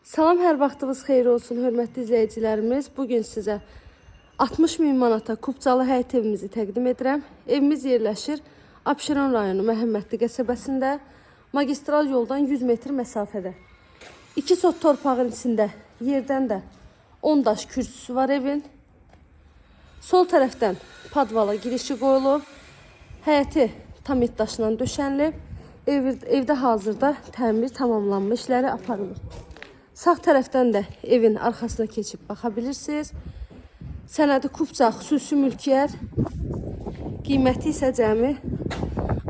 Salam, hər vaxtınız xeyir olsun, hörmətli izləyicilərimiz. Bu gün sizə 60 min manata Kubcalı həyət evimizi təqdim edirəm. Evimiz yerləşir Abşeron rayonu Məhəmmədli qəsəbəsində, magistral yoldan 100 metr məsafədə. 2 sot torpağın içində yerdən də 10 daş kürsüsü var evin. Sol tərəfdən padvala girişi qoyulub. Həyəti tam daşla döşənilib. Ev, evdə hazırda təmir tamamlanmış işləri aparılır. Sağ tərəfdən də evin arxasına keçib baxa bilirsiniz. Sənədi Kubca xüsusi mülkiyyət. Qiyməti isə cəmi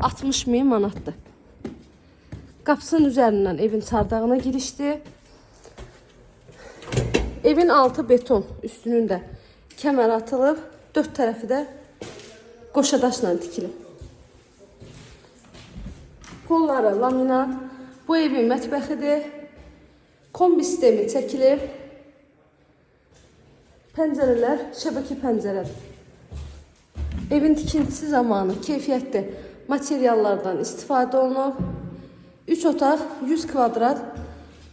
60 min manatdır. Qapısının üzərindən evin çardağına girişdi. Evin altı beton, üstünün də kəmər atılıb, dörd tərəfi də qoşadaşla tikilib. Polları laminat. Bu evin mətbəxidir. Kombi sistemi çəkilib. Pəncərələr şəbəkə pəncərədir. Evin tikintisi zamanı keyfiyyətli materiallardan istifadə olunub. 3 otaq 100 kvadrat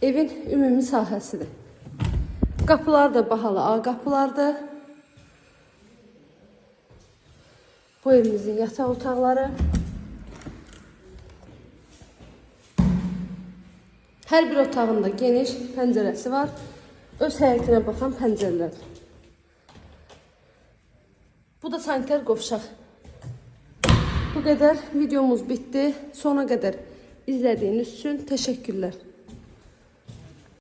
evin ümumi sahəsidir. Qapılar da bahalı ağ qapılardır. Bu evimizin yataq otaqları. Hər bir otağında geniş pəncərəsi var. Öz həyətinə baxan pəncərələr. Bu da sanitar qovşaq. Bu qədər videomuz bitdi. Sona qədər izlədiyiniz üçün təşəkkürlər.